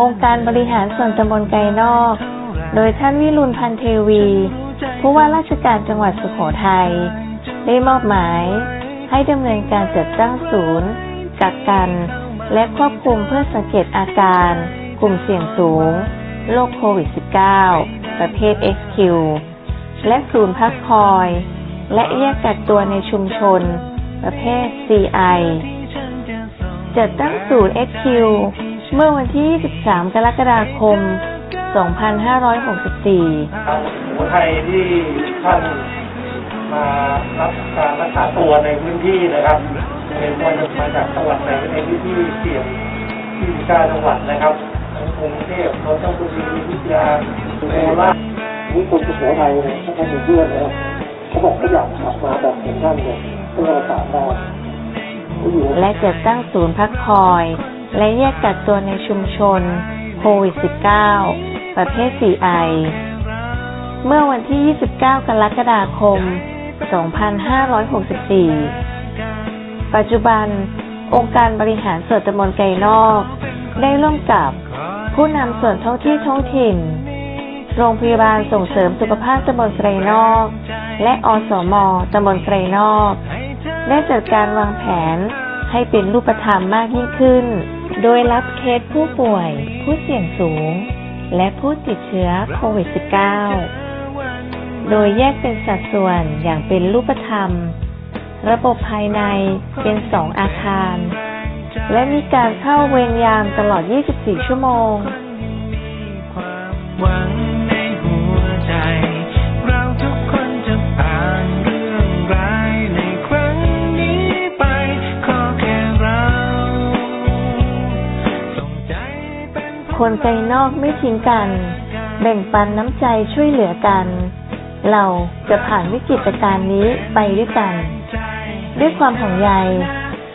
องค์การบริหารส่วนตำบลไกรนอก โดยท่านวิรุณพันเทวี ผู้ว่าราชการจังหวัดสุโขทัย ได้มอบหมาย ให้ดำเนินการจัดตั้งศูนย์ กักกัน และควบคุมเพื่อสังเกตอาการ กลุ่มเสี่ยงสูง โรคโควิด -19 ประเภท XQ และศูนย์พักคอย และแยกกักตัวในชุมชน ประเภท CI จัดตั้งศูนย์ XQ เมื่อวันที่ 23 กรกฎาคม 2564ทางสุโขทัยที่ท่านมารับการรักษาตัวในพื้นที่นะครับเป็นคนมาจากจังหวัดไหนในพื้นที่เสี่ยงที่กาจังหวัดนะครับทั้งกรุงเทพนนทบุรีอยุธยาโคราชนี่คนสุโขทัยเนี่ยถ้าท่านมีเพื่อนนะครับเขาบอกเขาอยากกลับมาแบบของท่านเนี่ยก็รักษาได้เขาอยู่และจัดตั้งศูนย์พักคอย และแยกกักตัวในชุมชนโควิด -19 ประเภท 4I เมื่อวันที่ 29 กรกฎาคม 2564 ปัจจุบัน องค์การบริหารส่วนตำบลไกรนอก ได้ร่วมกับผู้นำส่วนท้องที่ท้องถิ่น โรงพยาบาลส่งเสริมสุขภาพตำบลไกรนอก และอสมตำบลไกรนอก ได้จัดการวางแผนให้เป็นรูปธรรมมากยิ่งขึ้น โดยรับเคสผู้ป่วย ผู้เสี่ยงสูง และผู้ติดเชื้อโควิด -19 โดยแยกเป็นสัดส่วนอย่างเป็นรูปธรรม ระบบภายในเป็นสองอาคาร และมีการเข้าเวรยามตลอด 24 ชั่วโมง เป็นคนใจนอกไม่ทิ้งกัน แบ่งปันน้ำใจช่วยเหลือกัน เราจะผ่านวิกฤตการณ์นี้ไปด้วยกัน ด้วยความห่วงใย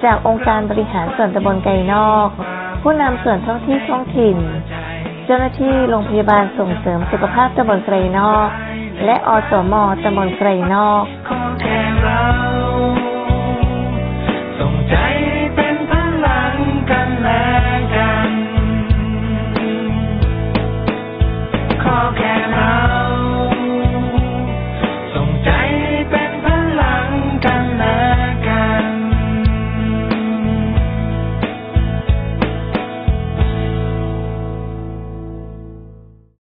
จากองค์การบริหารส่วนตำบลไกรนอก ผู้นำส่วนท้องที่ท้องถิ่น เจ้าหน้าที่โรงพยาบาลส่งเสริมสุขภาพตำบลไกรนอก และอสมตำบลไกรนอก